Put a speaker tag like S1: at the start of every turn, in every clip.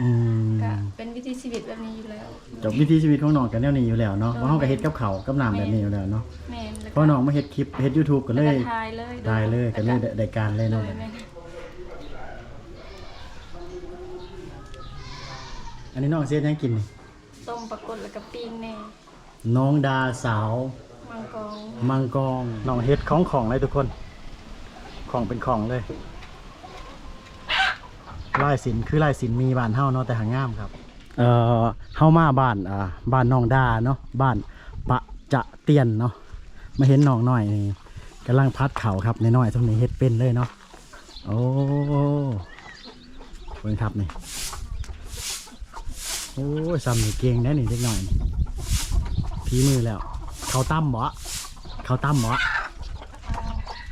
S1: อืม
S2: ก็เป็นวิถีชีวิตแบบนี้อยู่แล้ว
S1: จบวิถีชีวิตของน้องกันแนวนี้อยู่แล้วเนาะ
S2: โดย
S1: ว่าเฮาก็เฮ็ดกับเขาวกับน้ำแบบนี้อยู่แล้วเนาะ
S2: แม่นแล้ว
S1: พอน้องมาเฮ็ดคลิปเฮ็ด YouTube ก็เล
S2: แล้ว
S1: ย
S2: ก็ทายเลย
S1: ได้เลยก็เลยได้ได้การเลย
S2: โด
S1: เนาะ
S2: ยแม่น
S1: อันนี้น้องเสียยังกินนี่
S2: ต้มปลากดแล้วก็ปิ้งแน่
S1: น้องดาสาว
S2: มังกร
S1: มังกรน้องเฮ็ดของของเลยทุกคน ของเป็นของเลย ลายสินคือลายสินมีบ้านเฮาเนาะแต่หางามครับ เอ่อเฮามาบ้านอ่าบ้านน้องดาเนาะบ้านปะจะเตียนเนาะมาเห็นน้องน้อยนี่กำลังพัดเข่าครับในน้อยตรงนี้เฮ็ดเป็นเลยเนาะโอ้เบิ่งครับนี่โอ้ยซ้ำนี่เก่งแน่นี่เล็กหน่อยนี่พีมือแล้ว เขาตั้มบ่เขาตั้มบ่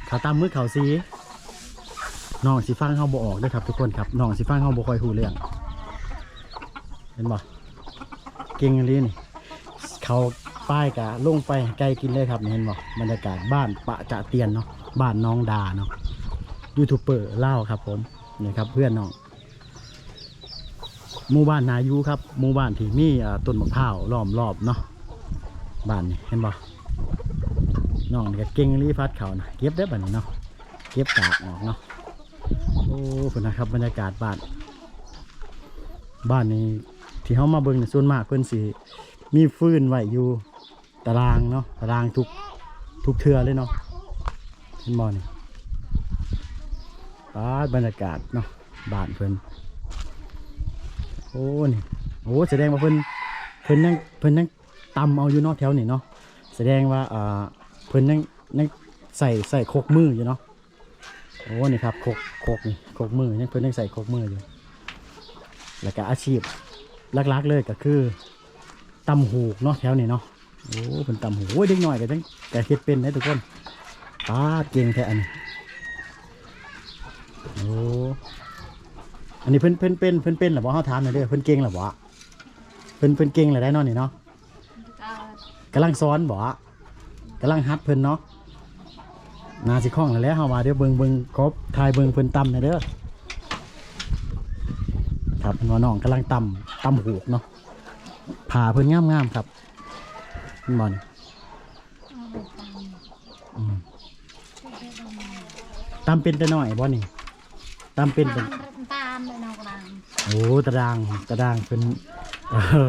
S1: เขาตั้มมือเขาซี น้องสิฟังเฮาบ่ออกด้วยครับ ทุกคนครับน้องสิฟังเฮาบ่คอยฮู้เรื่องเห็นบ่เก่งอันนี้นี่เขาป้ายกะลงไปไกลกินเลยครับเห็นบ่บรรยากาศบ้านปะจะเตียนเนาะบ้านน้องดาเนาะยูทูบเบอร์เล่าครับผมนี่ครับเพื่อนน้องหมู่บ้านนายูครับหมู่บ้านที่มี่ต้นมะพร้าวล้อมรอบเนาะบ้านนี่เห็นบ่น้องนี่ก็เก่งรีฟัดเขานะเก็บได้บัดนี้เนาะเก็บกากออกเนาะ โอ้เพิ่นนะครับบรรยากาศบ้าน บ้านนี้ที่เขามาเบิ่งในส่วนมากเพิ่อนสิมีฟืนไว้อยู่ตารางเนาะตารางทุกทุกเทือเลยเนาะเห็นบ่นี่ป้าดบรรยากาศเนาะบ้านเพิ่อนโอ้นี่โอ้แสดงว่าเพิ่อนเพิ่อนยังเพิ่อนยังตำเอาอยู่เนาะแถวนี้เนาะแสดงว่าอ่าเพิ่อนยังยังใส่ใส่โคกมืออยู่เนาะ โอ้นี่ครับโคกโคกนี่โคกมือยังเพิ่นยังใส่โคกมืออยู่ แล้วก็อาชีพหลักๆเลยก็คือตำหูกเนาะแถวนี้เนาะโอ้เป็นตำหูโอ้ยเด็กหน่อยก็จังแต่เฮ็ดเป็นนะทุกคนป้าดเก่งแท้อันนี้โอ้อันนี้เพิ่นเพิ่นเป็นเพิ่นเป็นหรือบ่เฮาถามหน่อยเด้อเพิ่นเก่งหรือบ่เพิ่นเพิ่นเก่งเลยได้เนาะนี่เนาะ
S2: ก็
S1: กำลังสอนบ่กำลังฮัดเพิ่นเนาะ นาสิคล่องแล้วแหละเฮามาเดี๋ยวเบิ่งเบิ่งครบทายเบิ่งเพิ่นตำหน่อยเด้อครับน้องน้องกำลังตำตำหูกเนาะผ่าเพิ่นงามงามๆครับนี่บอลอืมตำเป็นแต่น้อยบ่นี่ตำเป็นเป็น
S3: ตามเลยน้องกระดัง
S1: โอ้ตะดางตะดางเป็นเออ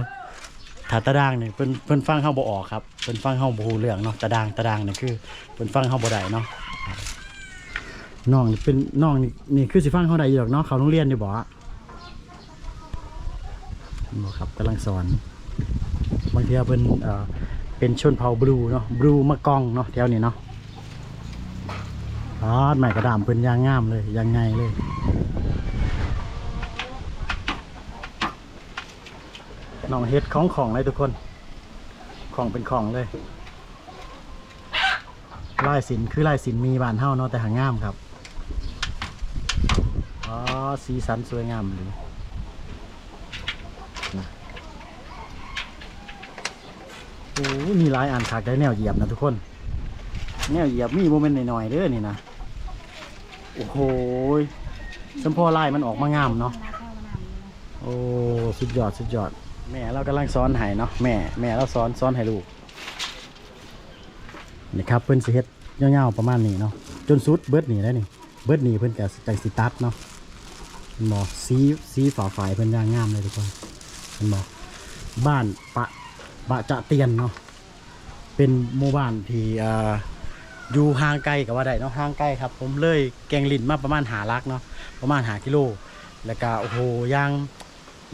S1: ถ้าตะดางนี่เพิ่นเพิ่นฟังเฮาบ่ออกครับเพิ่นฟังเฮาบ่ฮู้เรื่องเนาะตะดางตะดางนี่คือเพิ่นฟังเฮาบ่ได้เนาะน้องนี่เป็นน้องนี่นี่คือสิฟังเฮาได้อยู่ดอกเนาะเขาโรงเรียนอยู่บ่บ่ครับกำลังสอนบางทีเป็นเอ่อเป็นชนเผ่าบลูเนาะบลูมะกองเนาะแถวนี้เนาะอ๋อใหม่กระดามเป็นยางงามเลยยางไงเลย น้องเฮ็ดของของเลยทุกคน ของเป็นของเลยลายสินคือลายสินมีบานเท่าเนาะแต่หางงามครับอ๋อสีสันสวยงามเลยโอ้มีลายอันขากได้แนวเหยียบนะทุกคน แนวเหยียบมีโมเมนต์หน่อยๆเด้อนี่นะโอ้โหยสมพอลายมันออกมางามเนาะโอ้ สุดยอด สุดยอด แม่เรากำลังสอนให้เนาะแม่แม่เราสอนสอนให้ลูกนี่ครับเพิ่อนสิเฮ็ดยาวๆประมาณนี้เนาะจนสุดเบิร์ดนี่ได้นี่เบิร์ดนี่เพิ่อนก็จังสิตัดเนาะเห็นบ่สีสีฝาฝ่ายเพิ่อนย่างงามเลยทุกคนเห็นบ่บ้านปะบะจะเตียนเนาะเป็นหมู่บ้านที่อ่าอยู่ห่างไกลกับว่าได้เนาะห่างไกลครับ ผมเลยแกงลินมาประมาณหาลักเนาะประมาณหากิโลแล้วก็โอ้โหยาง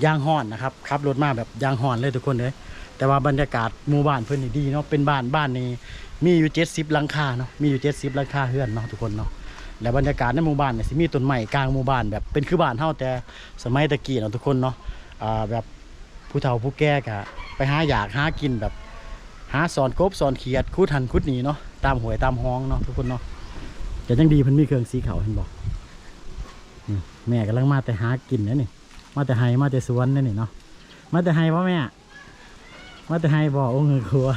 S1: ยางห่อนนะครับขับรถมาแบบยางห่อนเลยทุกคนเลยแต่ว่าบรรยากาศหมู่บ้านเพิ่นนี่ดีเนาะเป็นบ้านบ้านนี้มีอยู่เจ็ดสิบหลังคาเนาะมีอยู่เจ็ดสิบหลังคาเฮือนเนาะทุกคนเนาะและบรรยากาศในหมู่บ้านเนี่ยสิมีต้นไม้กลางหมู่บ้านแบบเป็นคือบ้านเฮาแต่สมัยตะกี้เนาะทุกคนเนาะอ่าแบบผู้เฒ่าผู้แก่กะไปหาอยากหากินแบบหาสอนกบสอนเขียดคุดหันคุดหนีเนาะตามหวยตามห้องเนาะทุกคนเนาะแต่ยังดีเพิ่นมีเครื่องสีขาวเห็นบอกแม่กำลังมาแต่หากินนะนี่ มาแต่ไฮมาแต่สวนนั่นนี่เนาะมาแต่ไฮพ่อแม่มาแต่ไฮบอกโอ้เงือครัว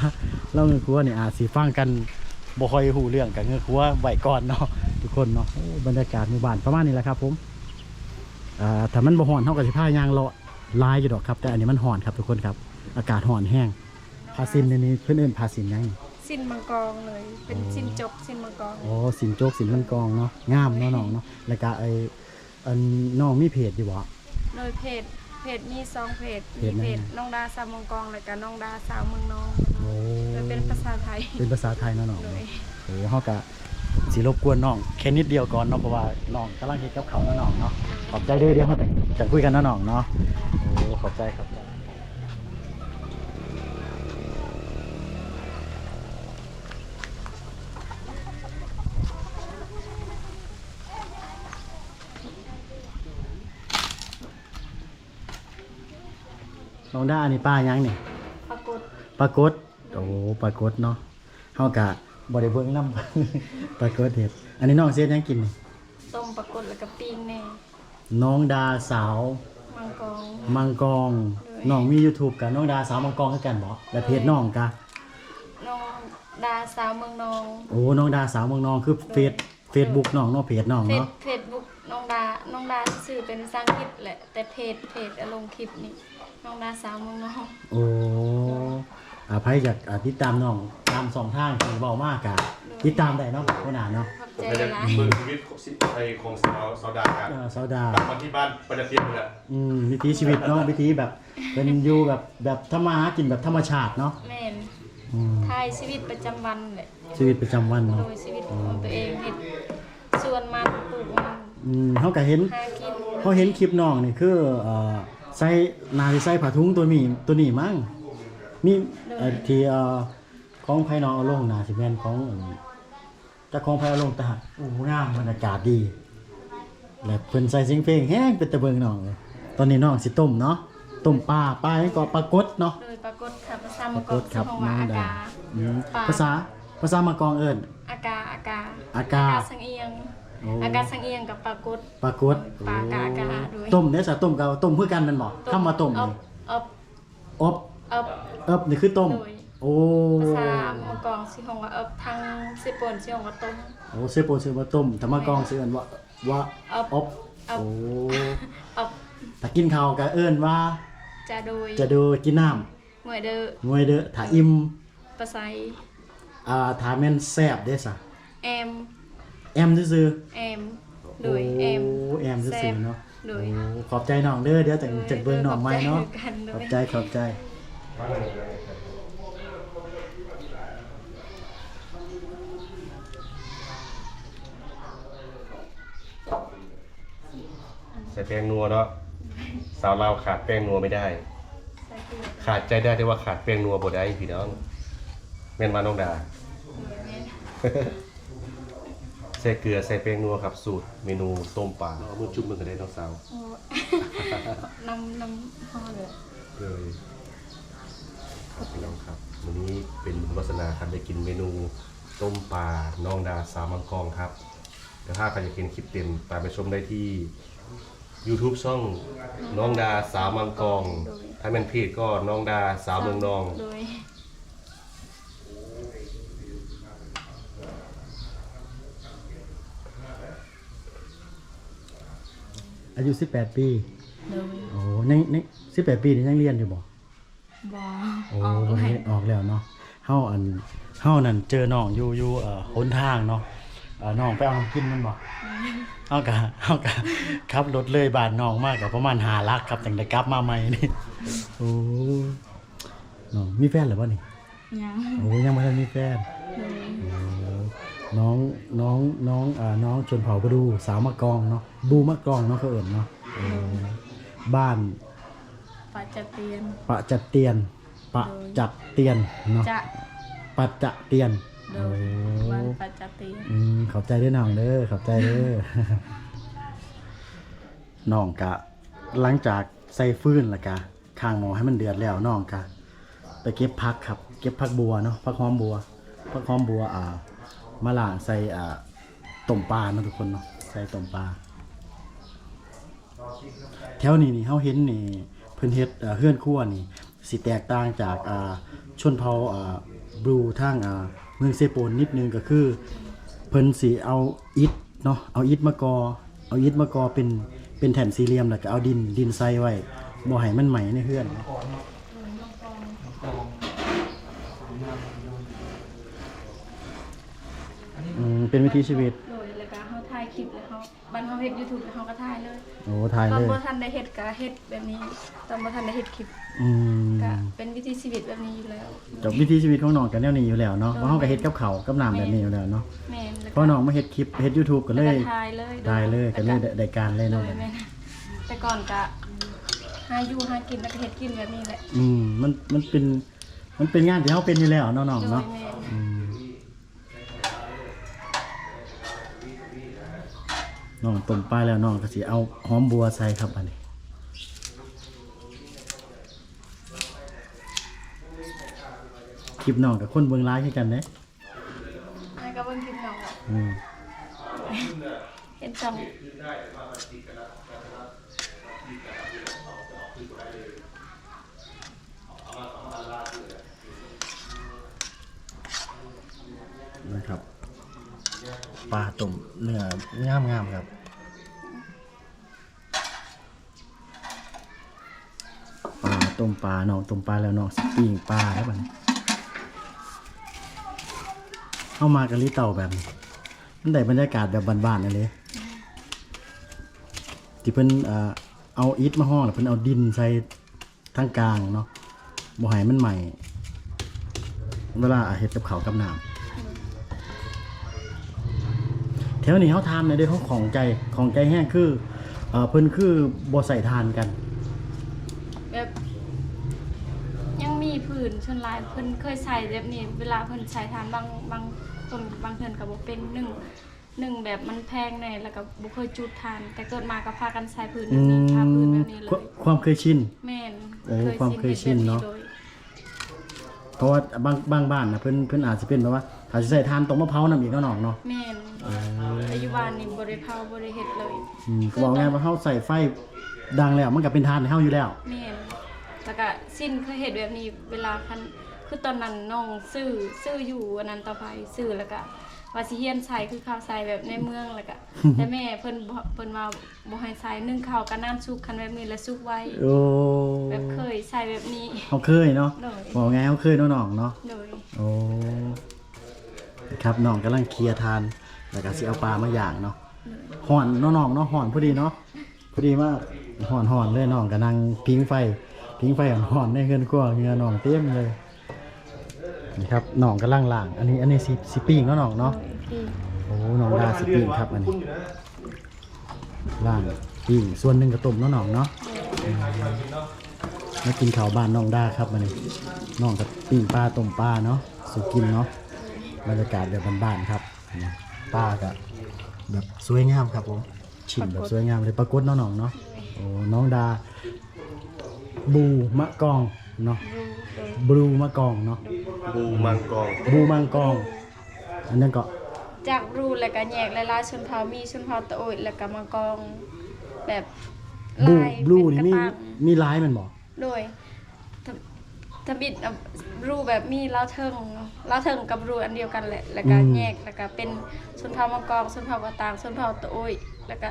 S1: เราเงือครัวนี่อาจสีฟังกันบ่ค่อยหูเรื่องกับเงือครัวไหวก่อนเนาะทุกคนเนาะโอ้บรรยากาศหมู่บ้านประมาณนี้แหละครับ ผมอ่าถ้ามันบ่ฮ้อนเท่ากับสิพายางเลาะลายอยู่ดอกครับ แต่อันนี้มันห่อนครับทุกคนครับ อากาศห่อนแห้งพาซินในนี้เพื่อนเอิ้นพาซินยัง
S2: สิ้นมังกรเลย เป็นสิ้นจบสิ้นมังกร
S1: อ๋อสินโจกสินมันกองเนาะงามเนาะน้องเนาะแล้วก็ไออันน้องมีเพจอยู่บ่
S2: โดยเพจเพจมีสองเพจ
S1: เพ
S2: มี
S1: จไหน
S2: เพจน้องดาสาวมังกรแล้วก็น้องดาสาวเมืองนอง
S1: โอ้
S2: โดยเป็นภาษาไทย
S1: เป็นภาษาไทยเนาะน้อง
S2: โดย
S1: โอ้เฮาก็สิรบกวนน้องแค่นิดเดียวก่อนเนาะเพราะว่าน้องกำลังเฮ็ดกับเขาวเนาะน้องเนาะขอบใจเด้อเดี๋ยวเฮาจะจะคุยกันเนาะน้องเนาะโอ้ขอบใจครับ น้องด้าอันนี้ป้ายังนี่
S2: ปรากฏ
S1: ปรากฏโอ้ปรากฏเนาะเฮากะบ่ได้เบิ่งนำปรากฏเฮ็ดอันนี้น้องเสียยังกินนี่
S2: ต้มปรากฏแล้วก็ปิ้งแน่
S1: น้องดาสาว
S2: มังกร
S1: มังกร
S2: เลย
S1: น้องมี YouTube กับน้องดาสาวมังกรคือกันบ่และเพจน้องกะ
S2: น้องดาสาวเมืองนอง
S1: โอ้น้องดาสาวเมืองนองคือเฟซ Facebook น้องเนาะเพจน้อง
S2: เฟซ
S1: เนาะ
S2: เฟซบุ๊กน้องดาน้องดาสื่อเป็นภาษาอังกฤษแหละแต่เพจเพจเอาลงคลิปนี่ น้องดาสาวเมืองนอง
S1: โอ้อาภัยอยากอ่าติดตามน้องตามสองทางที่เว้ามากกะติดตามได้เนาะหัวหน้าเนาะ
S2: ขอบใจ
S3: ไม่ได้
S2: หลาย
S3: เบิ่งชีวิตของสิไอของสาวสาวดาครับ
S1: เออสาวดา
S3: กลับมาที่บ้านประจันเทียนเลยอะ
S1: อืมวิถีชีวิตเนาะวิถีแบบเป็นอยู่แบบแบบทำมาหากินแบบธรรมชาติเนาะ
S2: แม่น
S1: อืม
S2: ถ่ายชีวิตประจำวันแหละ
S1: ชีวิตประจำวัน
S2: โด
S1: เนาะ
S2: ยชีวิตของตัวเองเฮ็ดส่วนมันปลูกมัน
S1: อืมเขาก็เห็น
S2: หากิน
S1: เขาเห็นคลิปน้องนี่คือเอ่อ ใส่นาสิใส่ผ้าถุงตัวนี้ตัวนี้มั้งมีเอ่อที่เอ่อของภายนอกเอาลงนาสิแม่นของอั่นแต่ของภายเอาลงแต่โอ้งามบรรยากาศดี และเพิ่นใส่เสียงเพลงแฮงเป็นตะเบิงน้องเลยตอนนี้น้องสิต้มเนาะต้มปลาปลาให้ก็ปลากดเนาะ
S2: โดยปรากฏครับภาษา
S1: ป
S2: มั
S1: รางก
S2: กร
S1: ดครับ
S2: ของ
S1: น้
S2: ว่า
S1: อง
S2: อา
S1: ดากา อืม
S2: ปลา
S1: ภาษาภาษามากองเอิ้น
S2: อากาอากา
S1: อากา
S2: สังเอียง
S1: โอ้
S2: อากาสังเอียงกับปรากฏ
S1: ปลากด
S2: ปลากะอากาด้วย
S1: ต้มเนี่ยสะต้มกับต้มเพื่อกันแมันบ่ทำมาต้ม
S2: อบ
S1: นี่
S2: อบ
S1: อบ
S2: อบ
S1: เอบนี่คือต้ม
S2: โดย
S1: โอ้
S2: ภาษามังกรสิของว่าอบทางสิปนสิของว่าต้ม
S1: โอ้เซโปนซื้อมาต้มแต่มากองซื้ออันว่าว่า
S2: อบ
S1: อบ
S2: อบ
S1: โอ้
S2: อบ
S1: ถ้ากินข้าวก็เอิ้นว่า
S2: จะโดย
S1: จะดูกินน้
S2: หน่วยเด้อำ
S1: งวยเด้อถ้าอิ่ม
S2: ภาษา
S1: อ่าถ้าแม่นแซ่บเด้ซะ
S2: แอม
S1: แอมซื่อ
S2: แอม
S1: ๆ
S2: โดยแอม
S1: โอ้แอมซื่อๆเนาะ
S2: โด
S1: โอ้
S2: ย
S1: ขอบใจน้องเด้อเดี๋ยวจังจักเบิ่งน้องใหม่เนาะ
S2: ขอบใจกันโด
S1: ขอยบใจขอบใจ
S3: ใส่แป้งนัวเนาะสาวลาวขาดแป้งนัวไม่ได้
S2: ใส่เกลือ
S3: ขาดใจได้แต่ว่าขาดแป้งนัวบ่ได้พี่น้องแม่นว่าน้องดา ใส่เกลือใส่แป้งนัวครับสูตรเมนูต้มปลาเอามือจุ่มมือกันได้น้องสาว
S2: โอ้น้ำน้ำห่อเลย
S3: เลยครับพี่น้องครับวันนี้เป็นบุญวาสนาครับได้กินเมนูต้มปลาน้องดาสาวมังกรครับเดี๋ยวถ้าใครอยากกินคลิปเต็มตามไปชมได้ที่ YouTube ช่องน้องดาสาวมังกรถ้าเป็นเพจก็น้องดาสาวเมืองนอง
S2: โดย
S1: อายุ 18 ปี
S2: โดย
S1: โอ้ในใน18 ปีนี่ยังเรียนอยู่บ่
S2: บอ
S1: โอ้
S2: ออก
S1: บ่
S2: ให้
S1: ได้ออกแล้วเนาะเฮาอันเฮานั่นเจอน้องอยู่อยู่เอ่อหนทางเนาะเอ่อน้องไปเอาน้ำกินมันบ่เฮาก็เฮาก็ขับรถเลยบ้านน้องมากก็ประมาณ5ลักครับจังได้กลับมาใหม่นี่โอ้น้องมีแฟนหรือบ่นี่
S2: ยัง
S1: โอ้ยังบ่ทันมีแฟน
S2: โดย
S1: โอ้ น้องน้องน้องอ่าน้องชนเผ่าบดูสาวมะกองเนาะบูมะกองเนาะเขาเอิ้นเนาะเออบ้าน
S2: ปัจจเตียน
S1: ปะจัดเตียน ปะจัดเตียนเนาะ
S2: จะ
S1: ปัจจะเตียน
S2: โด
S1: โอ้
S2: ยวันปัจจเตียน
S1: อืมขอบใจเด้อน้องเด้อขอบใจเด้อ น้องกะ หลังจากใส่ฟืนแล้วกะข้างหม้อให้มันเดือดแล้วน้องกะ ไปเก็บผักครับ เก็บผักบัวเนาะผักหอมบัวผักหอมบัวอ่า มาล้างใส่อ่าต้มปลาเนาะทุกคนเนาะใส่ต้มปลาแถวนี้นี่เฮาเห็นนี่เพิ่นเฮ็ดเฮือนครัวนี่สิแตกต่างจากอ่าชนเผ่าอ่าบลูทางอ่าเมืองเซโปนนิดนึงก็คือเพิ่นสิเอาอิฐเนาะเอาอิฐมากอเอาอิฐมากอเป็นเป็นแผ่นสี่เหลี่ยมแล้วก็เอาดินดินใส่ไว้บ่ให้มันใหม่ในเฮือนนะอืม เป็นวิถีชีวิต
S2: โดยแล้วก็เฮาถ่ายคลิปแล้วเฮาบันเฮาเฮ็ด YouTube แล้วเฮาก็ถ่ายเลย
S1: โอ้ทาย
S2: ตอ
S1: เล
S2: น
S1: ย
S2: บ่ทันได้เฮ็ดก็เฮ็ดแบบนี้ตอนบ่ทันได้เฮ็ดคลิป
S1: อืม
S2: ก็เป็นวิถีชีวิตแบบนี้อยู่แล้ว
S1: จบวิถีชีวิตของน้องกันแนวนี้อยู่แล้วเนาะเพราะเฮาก็เฮ็ดกับเขาวกับน้ำแบบนี้อยู่แล้วเนาะ
S2: แม่นแล้ว
S1: เพราะน้องมาเฮ็ดคลิปเฮ็ด YouTube ก็เล
S2: แล้ว
S1: ย
S2: ก็ถ่ายเลย
S1: ได้เลยก็เลยได้ได้การเลย
S2: โด
S1: เนาะ
S2: ยแม่นแต่ก่อนก็หาอยู่หากินแล้วก็เฮ็ดกินแบบนี้แหละ
S1: อืมมันมันเป็นมันเป็นงานที่เฮาเป็นอยู่แล้วเนาะน้อง
S2: โดย
S1: เนาะ
S2: แม่น
S1: อืม น้องต้มปลาแล้วน้องก็สิเอาหอมบัวใส่ครับอันนี้คลิปน้องกับคนเบิ่งไลฟ์คือกันเด้
S2: แล้วก็เบิ่งคลิปน้องอะ
S1: อืม
S2: เห็นจัง
S1: นะครับ ปลาต้มเนื้องามงามๆครับปลาต้มปลาน้องต้มปลาแล้วน้องสปิ้งปลาแล้วบัดนี้เข้ามากะลิเต่าแบบนี้มันได้บรรยากาศแบบบ้านๆนั่นเลยที่เพิ่นเอาอิฐมาห้องแล้วเพิ่นเอาดินใส่ทางกลางเนาะบ่ให้มันใหม่ เวลาเฮ็ดกับข้ากับน้ำ แถวนี้เขาทำในเด้อเขาของใจของใจแห้งคือเอ่อเพิ่นคือบ่ใส่ทานกัน
S2: แบบยังมีผื่นชนลายเพิ่นเคยใส่แบบนี้ เวลาเพิ่นใส่ทานบางบางคนบางเทื่อนก็บ่เป็นหนึ่งหนึ่งแบบมันแพงแน่แล้วก็บ่เคยจุดทาน แต่เกิดมาก็พากันใส่ผื่นแบบนี้ทาผื่นแบบนี้เล
S1: ควายความเคยชิน
S2: แม่น
S1: โอ้ความเคยชินเนาะ
S2: ฮ็ดแบบโดย
S1: เพราะว่าบางบางบ้านนะเพิ่นเพิ่นอาจจะเป็นแบบว่าถ้าสิใส่ทานตรงมะพร้าวนำอีกก็น้องเนาะ
S2: แม่น อายุบานนี่บ่ได้เผาบ่ได้เฮ็ดเลย
S1: อืมก็บอกไงว่าเฮาใส่ไฟดังแล้ว มันก็เป็นทานให้เฮาอยู่แล้ว
S2: แม่นแล้วก็สิ้นเคยเฮ็ดแบบนี้เวลาคันคือตอนนั้นน้องซื้อซื้ออยู่อันนั้นต่อไปซื้อแล้วก็ว่าสิเฮียนใส่คือข้าวใส่แบบในเมืองแล้วก็แต่แม่เพิ่นบ่เพิ่นว่าบ่ให้ใส่นึ่งข้าวกับน้ำซุปคันแบบนี้แล้วซุปไว้
S1: โอ้
S2: แบบเคยใส่แบบนี้
S1: เฮาเคยเนาะ
S2: โดย
S1: บอกไงเฮาเคยเนาะน้องเนาะ
S2: โดย
S1: โอ้ ครับน้องกำลังเคลียร์ทาน แล้วก็สิเอาปลามาย่างเนาะห่อนเนาะน้องเนาะห่อนพอดีเนาะพอดีมากห่อนห่อนเลยน้องก็นั่งพิงไฟ พิงไฟห่อนๆในเฮือนครัวเงือน้องเต็มเลยนี่ครับน้องกำลังล้างอันนี้อันนี้สิสิปิ้งเนาะน้องเนาะโอ้น้องดาสิปิ้งครับอันนี้ล้างปิ้งส่วนหนึ่งกระต้มเนาะน้องเนาะ มากินข้าวบ้านน้องดาครับอันนี้น้องกับปิ้งปลาต้มปลาเนาะสุกินเนาะบรรยากาศแบบบ้านๆครับ ป้าก็แบบสวยงามครับผมชิมแบบสวยงามเลยปรากฏเนาะน้องเนาะโอ้น้องดา บูมะกองเนาะ
S2: รู้โดย
S1: บลูมะกองเนาะ
S3: บูมังกร
S1: บูมังกอง อันนั้นก็
S2: จากรูแล้วก็แยกหลายๆชนเผ่ามีชนเผ่าตะโอยแล้วก็มากองแบบ
S1: บู
S2: ลาย
S1: บลู
S2: เป็
S1: นี่
S2: กระ
S1: มี
S2: ตัง
S1: มีลายมันบอก
S2: โดยทะ ทบิดเอารูแบบมีเล้าเทิงเล้าเทิงกับรูอันเดียวกันแหละ แล้วก็แยก แล้วก็เป็นชนเผ่ามะกอกชนเผ่ากระตางชนเผ่าตะโอยแล้วก็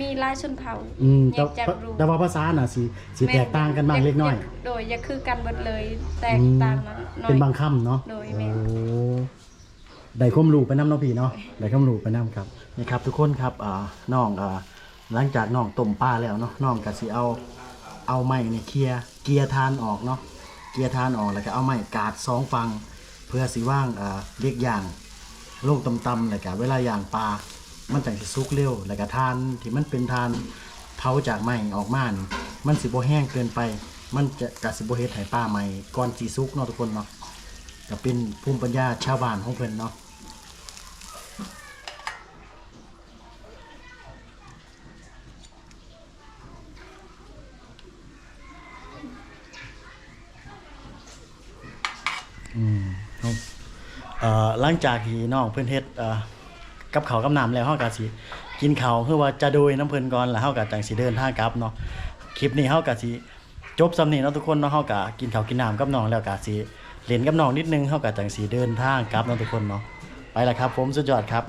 S2: มีหลายชนเผ่า
S1: อืม
S2: แย
S1: แต่
S2: กจากรู
S1: แต่ว่าภาษาน่ะสิสิแตกต่างกันบ้างเล็กน้อย
S2: โดยอย่าคือกันเบิดเลยแตกต่างนั้นน้อย
S1: เป็นบางคำเนาะ
S2: โดย
S1: โอ้
S2: แม่น
S1: ได้ความรู้ไปน้ำเนาะพี่เนาะได้ความรู้ไปน้ำครับนี่ครับ ทุกคนครับอ่าน้องอ่าหลังจากน้องต้มปลาแล้วเนาะน้องก็สิเอาเอาไม้นี่เคลียร์เกียร์ทานออกเนาะ เกียร์ทานออกแล้วก็เอาไม้กาดสองฟัง เพื่อสิว่างอ่าเรียกย่างโลกตำๆแล้วก็เวลาย่างปลามันจังสิสุกเร็วแล้วก็ทานที่มันเป็นทานเผาจากไม้ออกมานี่มันสิบ่แห้งเกินไป มันจะกะสิบ่เฮ็ดให้ปลาใหม่ก่อนสิสุกเนาะทุกคนเนาะก็เป็นภูมิปัญญาชาวบ้านของเพิ่นเนาะ อืมเอ่อหลังจากที่น้องเพิ่นเฮ็ดเอ่อกับข้าวกับน้ำแล้วเฮาก็สิกินข้าวคือว่าจะโดยน้ำเพิ่นก่อนแล้วเฮาก็จังสิเดินทางกลับเนาะคลิปนี้เฮาก็สิจบสำนี้เนาะทุกคนเนาะเฮาก็กินข้าวกินน้ำกับน้องแล้วก็สิเล่นกับน้องนิดนึงเฮาก็จังสิเดินทางกลับเนาะทุกคนเนาะไปละครับ ผมสุดยอดครับ